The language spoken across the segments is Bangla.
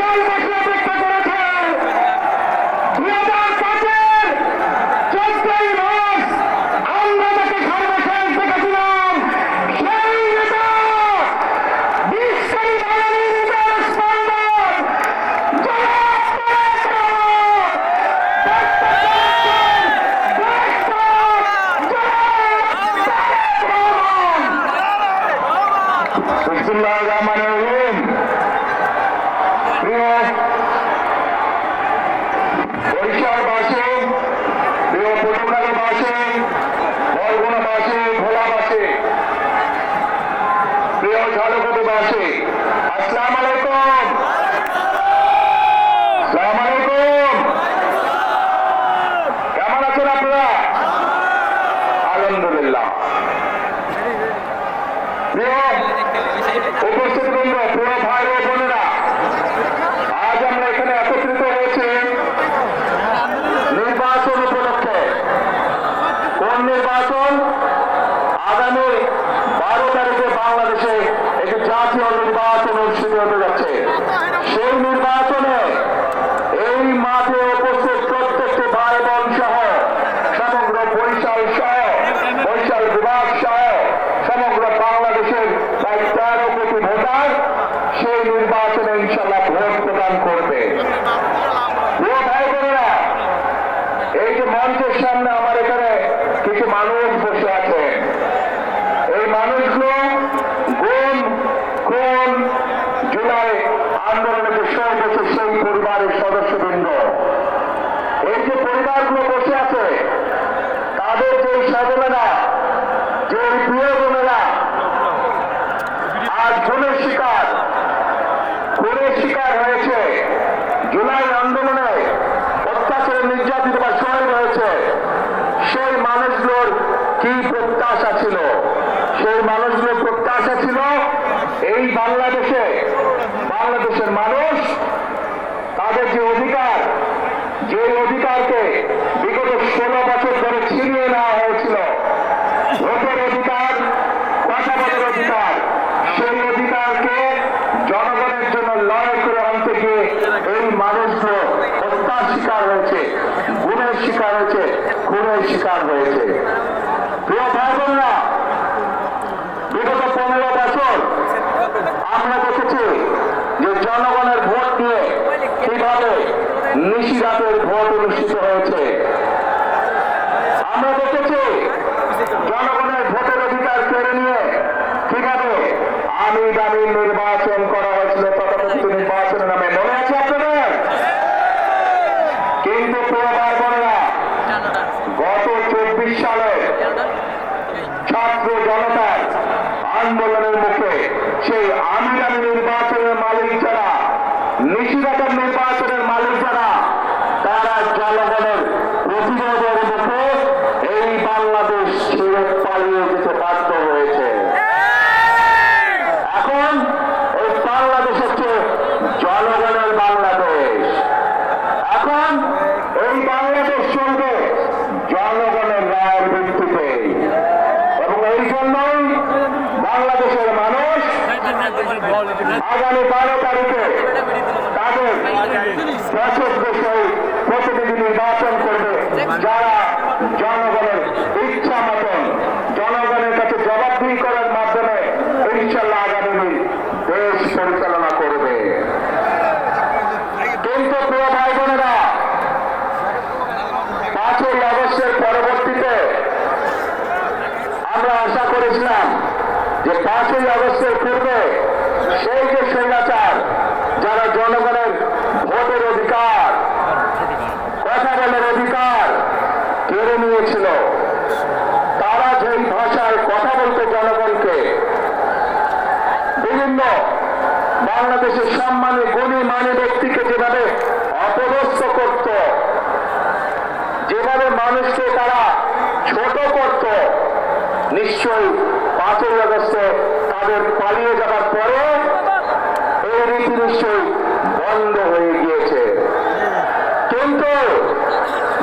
সাল বছর অপেক্ষা করেছে দুই হাজার পাঁচের চোদ্দই মার্চ আমরা যাকে সর্বশেষ দেখেছিলাম সেই নেতা বিশ্বের মাননীয় স্পন্দন জনাব তারেক রহমান, ডক্টর বিসমুল্লাহ রহমান রহিম প্রিয় বরিশালবাসী প্রিয় পটুয়াখালীবাসী বরগুনাবাসী ভোলাবাসী প্রিয় ঝালকুটিবাসী আসসালাম আলাইকুম আসসালাম আলাইকুম কেমন আছেন আপনারা আলহামদুলিল্লাহ প্রিয় উপস্থিত বৃন্দ প্রিয় ভাই ও বোনেরা আজ আমরা এখানে একত্রিত হয়েছি নির্বাচন উপলক্ষে কোন নির্বাচন আগামী বারো তারিখে বাংলাদেশে একটি জাতীয় নির্বাচন অনুষ্ঠিত হতে যাচ্ছে সেই নির্বাচনে এই মাঠে উপস্থিত প্রত্যেকটি ভাই বোন সহ সমগ্র বরিশাল সহ বরিশাল বিভাগ সহ সমগ্র বাংলাদেশের প্রায় তেরো কোটি ভোটার সেই নির্বাচনে ইনশাল্লাহ ভোট প্রদান করবে প্রিয় ভাই বোনেরা এই যে মঞ্চের সামনে আমার এখানে কিছু মানুষ বসে আছে এই মানুষগুলো গুম খুন জুলাই আন্দোলনে যে শহীদ হয়েছে সেই পরিবারের সদস্যবৃন্দ এই যে পরিবারগুলো বসে আছে তাদের যে স্বজনেরা যে প্রিয়জনেরা আজ খুনের শিকার খুনের শিকার হয়েছে জুলাই আন্দোলনে অত্যাচারে নির্যাতিত বা শহীদ হয়েছে সেই মানুষগুলোর কি প্রত্যাশা ছিল সেই মানুষগুলোর প্রত্যাশা ছিল এই বাংলাদেশে বাংলাদেশের মানুষ তাদের যে অধিকার যে অধিকারকে বিগত ষোলো বছর ধরে ছিনিয়ে নেওয়া হয়েছিল ভোটের অধিকার কথা বলার অধিকার সেই অধিকারকে জনগণের জন্য লড়াই করে আনতে গিয়ে এই মানুষগুলো হত্যার শিকার হয়েছে গুণের শিকার হয়েছে খুনের শিকার হয়েছে প্রিয় ভাই বোনরা বিগত পনেরো বছর আমরা দেখেছি যে জনগণের ভোট নিয়ে কীভাবে নিশিরাতের ভোট অনুষ্ঠিত হয়েছে। আমরা দেখেছি, জনগণের ভোটের অধিকার কেড়ে নিয়ে, কীভাবে আমি দামি নির্বাচন করা হয়েছিল, তথাকথিত নির্বাচনের নামে। মনে আছে আপনাদের? কিন্তু প্রভার বোনেরা গত চব্বিশ সালে ছাত্র জনতার আন্দোলনের মুখে সেই আমি দামি নির্বাচনের মালিক যারা নিশিরাতের নির্বাচনের মালিক যারা তারা জনগণের প্রতিরোধের মুখে এই বাংলাদেশ ছেড়ে পালিয়ে যেতে বাধ্য হয়েছে এখন এই বাংলাদেশ হচ্ছে জনগণের বাংলাদেশ এখন এই বাংলাদেশ চলবে জনগণের রায়ের ভিত্তিতে এবং এই জন্যই বাংলাদেশের মানুষ আগামী বারো তারিখে তাদের শাসক প্রতিনিধি নির্বাচন করবে যারা জনগণের ইচ্ছা মতন, জনগণের কাছে জবাবদিহি করার মাধ্যমে ইনশাল্লাহ আগামী দেশ পরিচালনা করবে। কিন্তু প্রিয় ভাই বোনেরা পাঁচই আগস্টের পরবর্তীতে আমরা আশা করেছিলাম যে পাঁচই আগস্টের পূর্বে সেই যে স্বৈরাচার যারা জনগণের ভোটের অধিকার কথা বলার অধিকার কেড়ে নিয়েছিল তারা যেই ভাষায় কথা বলতে জনগণকে বিভিন্ন বাংলাদেশের সম্মানী গুণী মানী ব্যক্তিকে যেভাবে অপদস্থ করত, যেভাবে মানুষকে তারা ছোট করত, নিশ্চয়ই পাঁচই আগস্টে তাদের পালিয়ে যাবার পরে এই রীতি নিশ্চয়ই বন্ধ হয়ে গিয়েছে। কিন্তু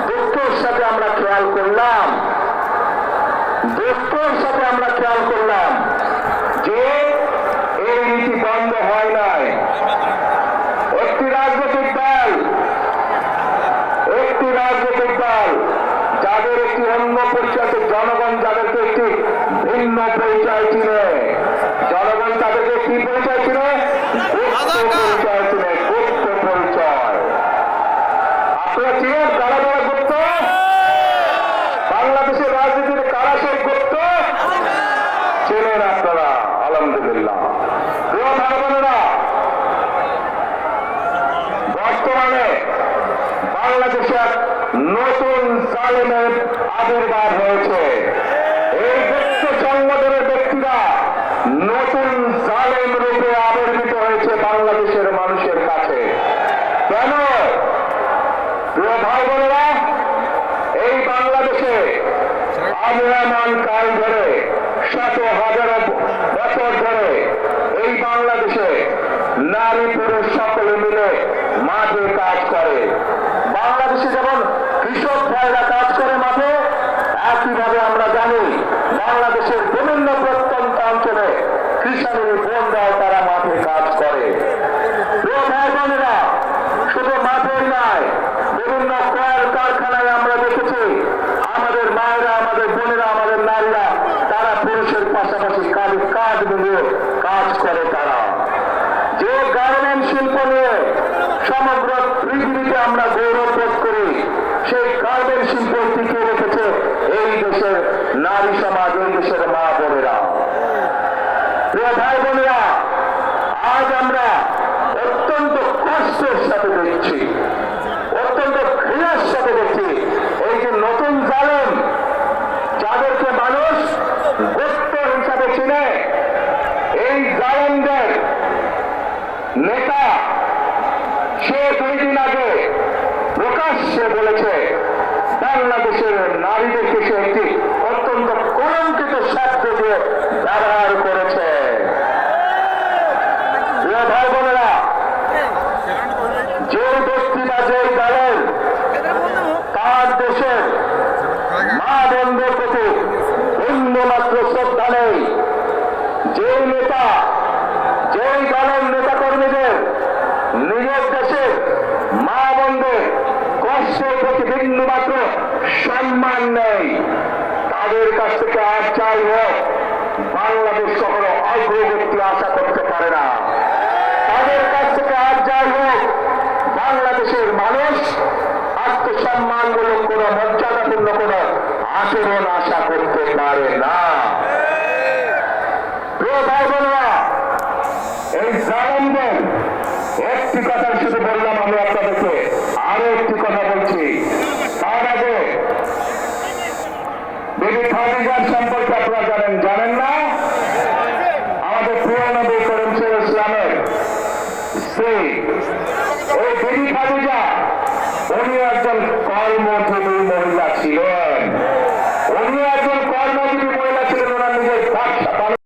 দুঃখের সাথে আমরা খেয়াল করলাম, দুঃখের সাথে আমরা খেয়াল করলাম যে এই রীতি বন্ধ হয় নাই একটি যাদের একটি অন্য পরিচয় জনগণ যাদেরকে একটি ভিন্ন পরিচয় চিনে জনগণ তাদেরকে কি পরিচয় চিনে পরিচয় চিনে গুপ্ত পরিচয় আপনারা চিনেন কারা কারা গুপ্ত বাংলাদেশের রাজনীতির কারা সেই গুপ্ত চেনেন আপনারা আলহামদুলিল্লাহ প্রিয় ভাই বোনেরা বর্তমানে বাংলাদেশে এক নতুন জালেমের আবির্ভাব হয়েছে। এই গুপ্ত সংগঠনের ব্যক্তিরা নতুন জালেম রূপে আবির্ভূত হয়েছে বাংলাদেশের মানুষের কাছে। কেন? ভাই বোনেরা, এই বাংলাদেশে আবহমান কাল ধরে, শত হাজারো বছর ধরে এই বাংলাদেশে নারী পুরুষ সকলে মিলে মাঠে কাজ করে বাংলাদেশে যেমন কৃষক ভাইরা কাজ করে মাঠে একইভাবে আমরা জানি বাংলাদেশের বিভিন্ন প্রত্যন্ত অঞ্চলে কৃষকের বোনরাও তারা মাঠে কাজ করে প্রিয় ভাই বোনেরা শুধু মাঠের নয় বিভিন্ন কল কারখানায় আমরা দেখেছি আমাদের মায়েরা আমাদের বোনেরা আমাদের নারীরা তারা পুরুষের পাশাপাশি কাজে কাজ মিলিয়ে কাজ করে তারা যে গার্মেন্ট শিল্প নিয়ে সমগ্র পৃথিবীতে আমরা গৌরব বোধ করি সেই গার্মেন্ট শিল্প টিকে রেখেছে এই দেশের নারী সমাজ এই দেশের মা বোনেরা। প্রিয় ভাই বোনেরা, আজ আমরা অত্যন্ত কষ্টের সাথে দেখছি, অত্যন্ত ঘৃণার সাথে দেখছি এই যে নতুন জালেম যাদেরকে মানুষ গুপ্ত হিসাবে চিনে, এই জালেমদের নেতা সে দুই দিন আগে প্রকাশ্যে বলেছে, বাংলাদেশের নারীদেরকে সে একটি অত্যন্ত কলঙ্কিত শব্দ দিয়ে ব্যবহার করেছে প্রিয় ভাই বোনেরা যে ব্যক্তি বা যে দলের তার দেশের মা বন্ধের প্রতি বিন্দুমাত্র শ্রদ্ধা নেই যেই নেতা যেই দলের নেতা কর্মীদের নিজের দেশের মা বন্ধের কষ্টের প্রতি বিন্দুমাত্র সম্মান নেই। তাদের কাছ থেকে আর চাই হোক বাংলাদেশ কখনো অগ্রগতি আশা করতে পারে না। তাদের কাছ থেকে আর যাই হোক বাংলাদেশের মানুষ আত্মসম্মানমূলক কোন মর্যাদাপূর্ণ কোন আচরণ আশা করতে পারে না প্রিয় ভাই বোনেরা এই জালেমদের একটি কথা শুধু বললাম আমি আপনাদেরকে আরও একটি কথা বলছি তার আগে বিবি খাদিজার সম্পর্কে আপনারা জানেন জানেন না আমাদের প্রিয় নবী করিম সাল্লাল্লাহু আলাইহি ইসলামের স্ত্রী ওই বিবি খাদিজা উনি একজন কর্মজীবী মহিলা ছিলেন।